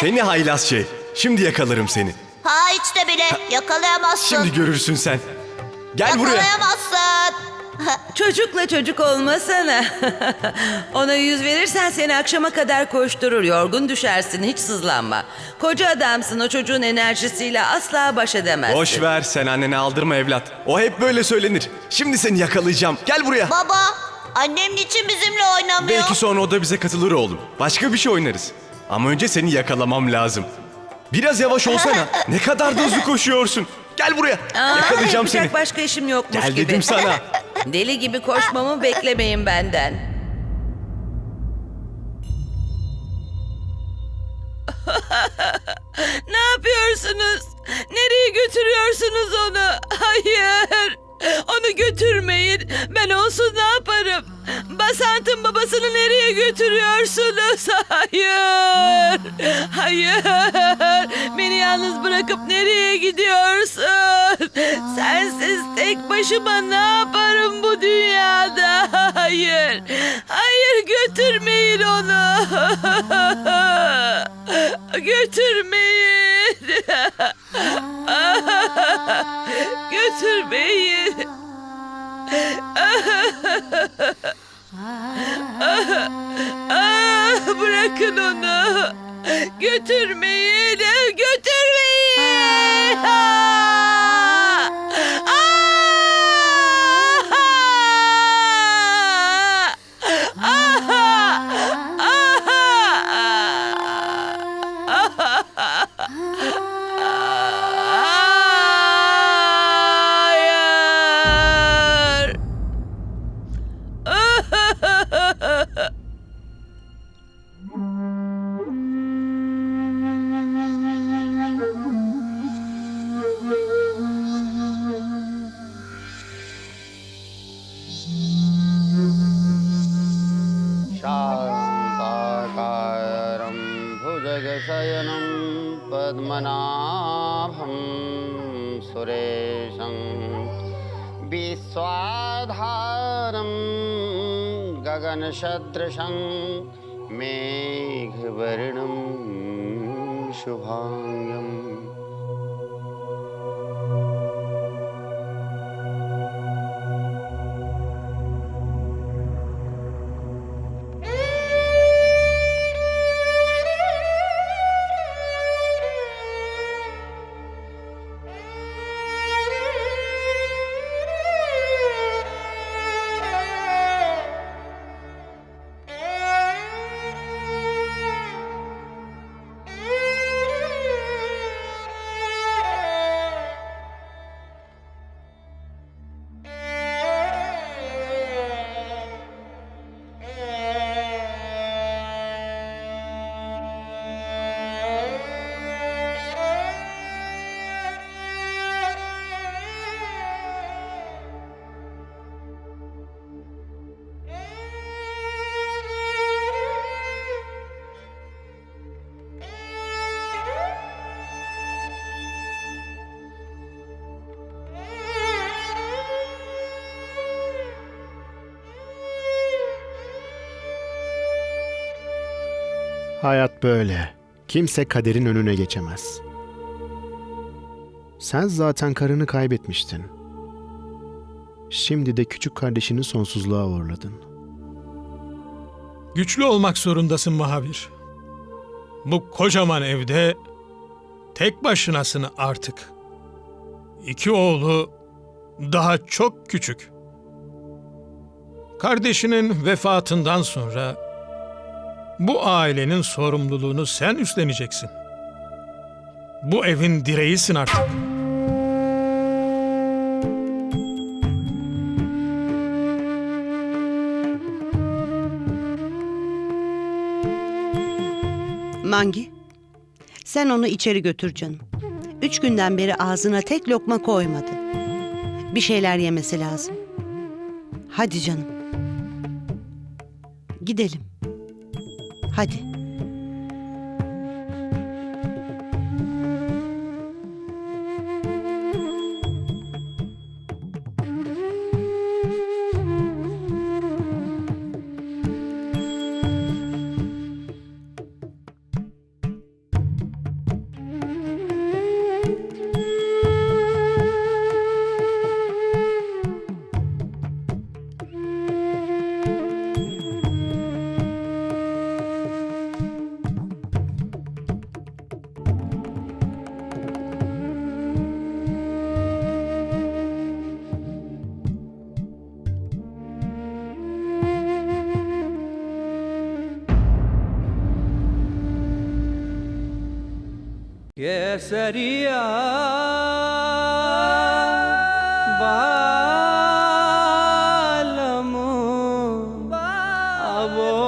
Seni haylaz şey. Şimdi yakalarım seni. Ha hiç de bile yakalayamazsın. Şimdi görürsün sen. Gel buraya. Yakalayamazsın. Çocukla çocuk olmasana. Ona yüz verirsen seni akşama kadar koşturur. Yorgun düşersin hiç sızlanma. Koca adamsın o çocuğun enerjisiyle asla baş edemezsin. Boş ver sen annene aldırma evlat. O hep böyle söylenir. Şimdi seni yakalayacağım. Gel buraya. Baba annem niçin bizimle oynamıyor? Belki sonra o da bize katılır oğlum. Başka bir şey oynarız. Ama önce seni yakalamam lazım. Biraz yavaş olsana. ne kadar da hızlı koşuyorsun. Gel buraya. Aa, Yakalayacağım seni. başka işim yokmuş Gel gibi. dedim sana. Deli gibi koşmamı beklemeyin benden. ne yapıyorsunuz? Nereye götürüyorsunuz onu? Hayır. Onu götürmeyin. Ben olsun ne yaparım? Basant'ın babasını nereye götürüyorsunuz? Hayır. Hayır. Beni yalnız bırakıp nereye gidiyorsun? Sensiz tek başıma ne yaparım bu dünyada? Hayır. Hayır götürmeyin onu. Götürmeyin. Götürmeyin. Bırakın onu. Götürmeyin. Götürmeyin. भुजगशयनं पद्मनाभं सुरेशं विश्वाधारं गगनसदृशं मेघवर्णं शुभाङ्गम्। Hayat böyle. Kimse kaderin önüne geçemez. Sen zaten karını kaybetmiştin. Şimdi de küçük kardeşini sonsuzluğa uğurladın. Güçlü olmak zorundasın Mahavir. Bu kocaman evde tek başınasın artık. İki oğlu daha çok küçük. Kardeşinin vefatından sonra bu ailenin sorumluluğunu sen üstleneceksin. Bu evin direğisin artık. Mangi, sen onu içeri götür canım. Üç günden beri ağzına tek lokma koymadı. Bir şeyler yemesi lazım. Hadi canım. Gidelim. Hadi. ¿Qué sería? Ah. Va.